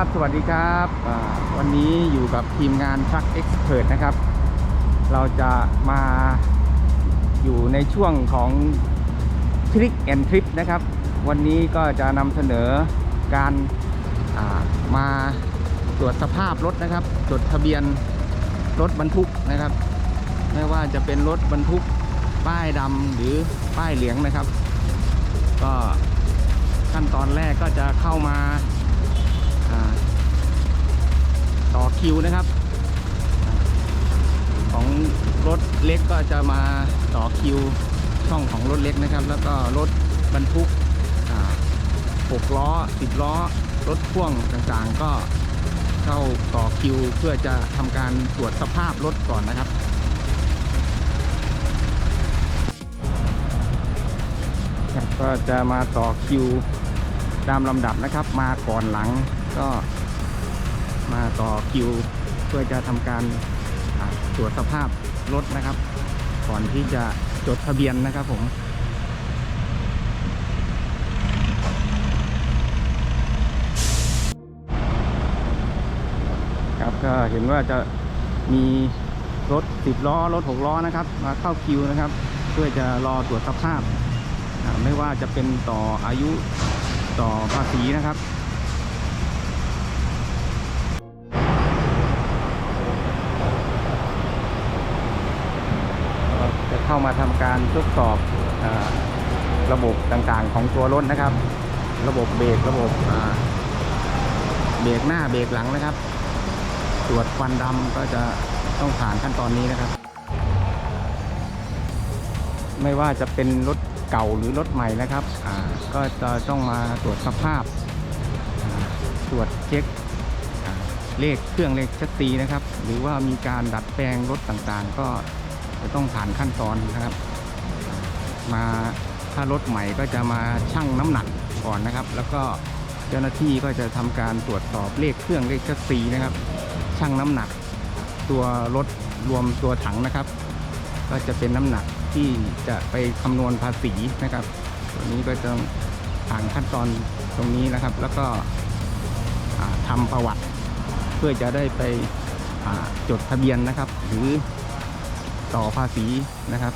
ับสวัสดีครับวันนี้อยู่กับทีมงาน Truck Expert นะครับ เราจะมาอยู่ในช่วงของ Trick and Trip นะครับ วันนี้ก็จะนำเสนอการามาตรวจสภาพรถนะครับ จดทะเบียนรถบรรทุกนะครับ ไม่ว่าจะเป็นรถบรรทุกป้ายดำหรือป้ายเหลืองนะครับ ก็ขั้นตอนแรกก็จะเข้ามา ต่อคิวนะครับ ของรถเล็กก็จะมาต่อคิวช่องของรถเล็กนะครับ แล้วก็รถบรรทุกหกล้อสิบล้อ รถพ่วงต่างๆ ก็เข้าต่อคิวเพื่อจะทำการตรวจสภาพรถก่อนนะครับครับก็จะมาต่อคิวตามลำดับนะครับ มาก่อนหลัง ก็มาต่อคิวเพื่อจะทำการตรวจสภาพรถนะครับ ก่อนที่จะจดทะเบียนนะครับผมครับก็เห็นว่าจะมีรถ10ล้อรถ6ล้อนะครับ มาเข้าคิวนะครับ เพื่อจะรอตรวจสภาพ ไม่ว่าจะเป็นต่ออายุต่อภาษีนะครับ เข้ามาทำการทดสอบอระบบต่างๆของตัวรถนะครับ ระบบเบรกระบบเบรกหน้าเบรกหลังนะครับ ตรวจควันดำก็จะต้องผ่านขั้นตอนนี้นะครับ ไม่ว่าจะเป็นรถเก่าหรือรถใหม่นะครับ ก็จะต้องมาตรวจสภาพ ตรวจเช็คเลขเครื่องเลขชัดซีนะครับ หรือว่ามีการดัดแปลงรถต่างๆ ก็ จะต้องผ่านขั้นตอนนะครับ มาถ้ารถใหม่ก็จะมาชั่งน้ำหนักก่อนนะครับ แล้วก็เจ้าหน้าที่ก็จะทำการตรวจสอบเลขเครื่องเลขชัดซีนะครับชั่งน้ำหนัก ตัวรถรวมตัวถังนะครับ ก็จะเป็นน้ำหนักที่จะไปคำนวณภาษีนะครับตัวนี้ก็จะผ่านขั้นตอนตรงนี้นะครับ แล้วก็อ่าทำประวัติ เพื่อจะได้ไปจดทะเบียนนะครับ หรือ ต่อภาษีนะครับ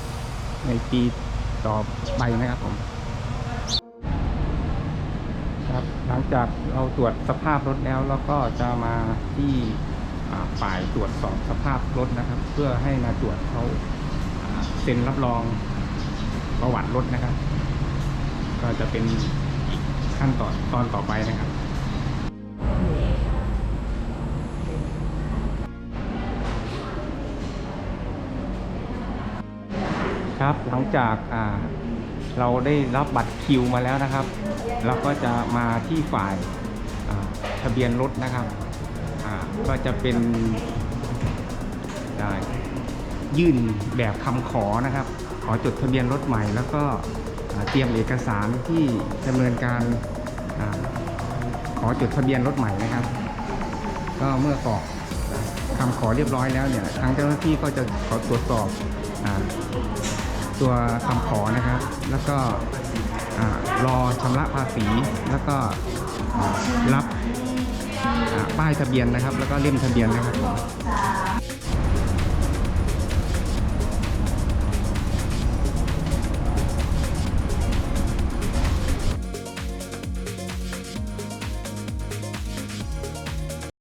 ในปีต่อไปนะครับผมครับหลังจากเราตรวจสภาพรถแล้วเราก็จะมาที่ฝ่ายตรวจสอบสภาพรถนะครับ เพื่อให้มาตรวจเขาเซ็นรับรองประวัติรถนะครับ ก็จะเป็นขั้นตอนตอนต่อไปนะครับ ครับหลังจากเราได้รับบัตรคิวมาแล้วนะครับ เราก็จะมาที่ฝ่ายทะเบียนรถนะครับก็จะเป็นยื่นแบบคำขอนะครับ ขอจดทะเบียนรถใหม่ แล้วก็เตรียมเอกสารที่ดำเนินการอขอจดทะเบียนรถใหม่นะครับ ก็เมื่อกรอกคำขอเรียบร้อยแล้วเนี่ยทางเจ้าหน้าที่ก็จะขอตรวจสอบ ตัวคำขอนะครับ แล้วก็รอชำระภาษี แล้วก็รับป้ายทะเบียนนะครับ แล้วก็เล่มทะเบียนนะครับ